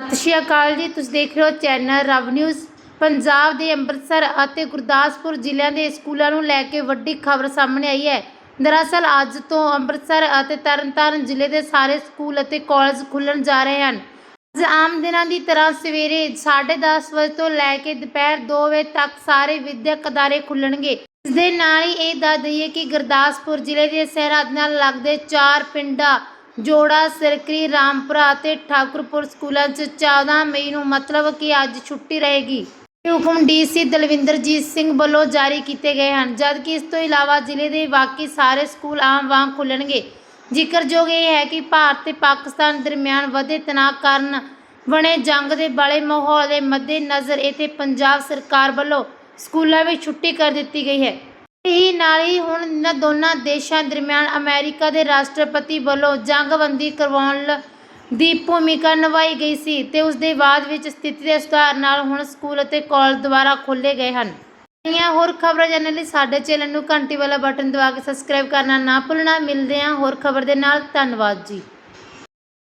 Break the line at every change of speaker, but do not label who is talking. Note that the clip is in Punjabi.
ਸਤਿ ਸ਼੍ਰੀ ਅਕਾਲ ਜੀ। ਤੁਸੀਂ ਦੇਖ ਰਹੇ ਹੋ ਚੈਨਲ ਰਵ ਨਿਊਜ਼। ਪੰਜਾਬ ਦੇ ਅੰਮ੍ਰਿਤਸਰ ਅਤੇ ਗੁਰਦਾਸਪੁਰ ਜ਼ਿਲ੍ਹਿਆਂ ਦੇ ਸਕੂਲਾਂ ਨੂੰ ਲੈ ਕੇ ਵੱਡੀ ਖਬਰ ਸਾਹਮਣੇ ਆਈ ਹੈ। ਦਰਅਸਲ ਅੱਜ ਤੋਂ ਅੰਮ੍ਰਿਤਸਰ ਅਤੇ ਤਰਨਤਾਰਨ ਜ਼ਿਲ੍ਹੇ ਦੇ ਸਾਰੇ ਸਕੂਲ ਅਤੇ ਕਾਲਜ ਖੁੱਲਣ ਜਾ ਰਹੇ ਹਨ। ਅੱਜ ਆਮ ਦਿਨਾਂ ਦੀ ਤਰ੍ਹਾਂ ਸਵੇਰੇ 10:30 ਵਜੇ ਤੋਂ ਲੈ ਕੇ ਦੁਪਹਿਰ 2 ਵਜੇ ਤੱਕ ਸਾਰੇ ਵਿਦਿਅਕ ਅਦਾਰੇ ਖੁੱਲਣਗੇ ਇਸ ਦੇ ਨਾਲ ਹੀ ਇਹ ਦੱਸ ਦਈਏ ਕਿ ਗੁਰਦਾਸਪੁਰ ਜ਼ਿਲ੍ਹੇ ਦੇ ਸਰਹੱਦ ਨਾਲ ਲੱਗਦੇ ਚਾਰ ਪਿੰਡਾਂ ਜੋੜਾ ਸਰਕਰੀ ਰਾਮਪੁਰਾ ਅਤੇ ਠਾਕੁਰਪੁਰ ਸਕੂਲਾਂ 'ਚ 14 ਮਈ ਨੂੰ ਮਤਲਬ ਕਿ ਅੱਜ ਛੁੱਟੀ ਰਹੇਗੀ। ਇਹ ਹੁਕਮ ਡੀਸੀ ਦਲਵਿੰਦਰਜੀਤ ਸਿੰਘ ਵੱਲੋਂ ਜਾਰੀ ਕੀਤੇ ਗਏ ਹਨ। ਜਦਕਿ ਇਸ ਤੋਂ ਇਲਾਵਾ ਜ਼ਿਲ੍ਹੇ ਦੇ ਬਾਕੀ ਸਾਰੇ ਸਕੂਲ ਆਮ ਵਾਂਗ ਖੁੱਲਣਗੇ। ਜ਼ਿਕਰਯੋਗ ਇਹ ਹੈ ਕਿ ਭਾਰਤ ਤੇ ਪਾਕਿਸਤਾਨ ਦਰਮਿਆਨ ਵਧੇ ਤਣਾਅ ਕਾਰਨ ਬਣੇ ਜੰਗ ਦੇ ਬਾਲੇ ਮਾਹੌਲ ਦੇ ਮੱਦੇਨਜ਼ਰ ਇੱਥੇ ਪੰਜਾਬ ਸਰਕਾਰ ਵੱਲੋਂ ਸਕੂਲਾਂ ਵਿੱਚ ਛੁੱਟੀ ਕਰ ਦਿੱਤੀ ਗਈ ਹੈ। ਇਹ ਨਾਲ ਹੀ ਹੁਣ ਇਹਨਾਂ ਦੋਨਾਂ ਦੇਸ਼ਾਂ ਦਰਮਿਆਨ ਅਮਰੀਕਾ ਦੇ ਰਾਸ਼ਟਰਪਤੀ ਵੱਲੋਂ ਜੰਗਬੰਦੀ ਕਰਵਾਉਣ ਲ- ਦੀ ਭੂਮਿਕਾ ਨਿਭਾਈ ਗਈ ਸੀ ਤੇ ਉਸ ਦੇ ਬਾਅਦ ਵਿੱਚ ਸਥਿਤੀ ਦੇ ਸੁਧਾਰ ਨਾਲ ਹੁਣ ਸਕੂਲ ਅਤੇ ਕਾਲਜ ਦੁਬਾਰਾ ਖੋਲ੍ਹੇ ਗਏ ਹਨ। ਇਹ ਹੋਰ ਖਬਰਾਂ ਜਾਣਨ ਲਈ ਸਾਡੇ ਚੈਨਲ ਨੂੰ ਘੰਟੀ ਵਾਲਾ ਬਟਨ ਦਬਾ ਕੇ ਸਬਸਕ੍ਰਾਈਬ ਕਰਨਾ ਨਾ ਭੁੱਲਣਾ। ਮਿਲਦੇ ਹਾਂ ਹੋਰ ਖਬਰ ਦੇ ਨਾਲ। ਧੰਨਵਾਦ ਜੀ।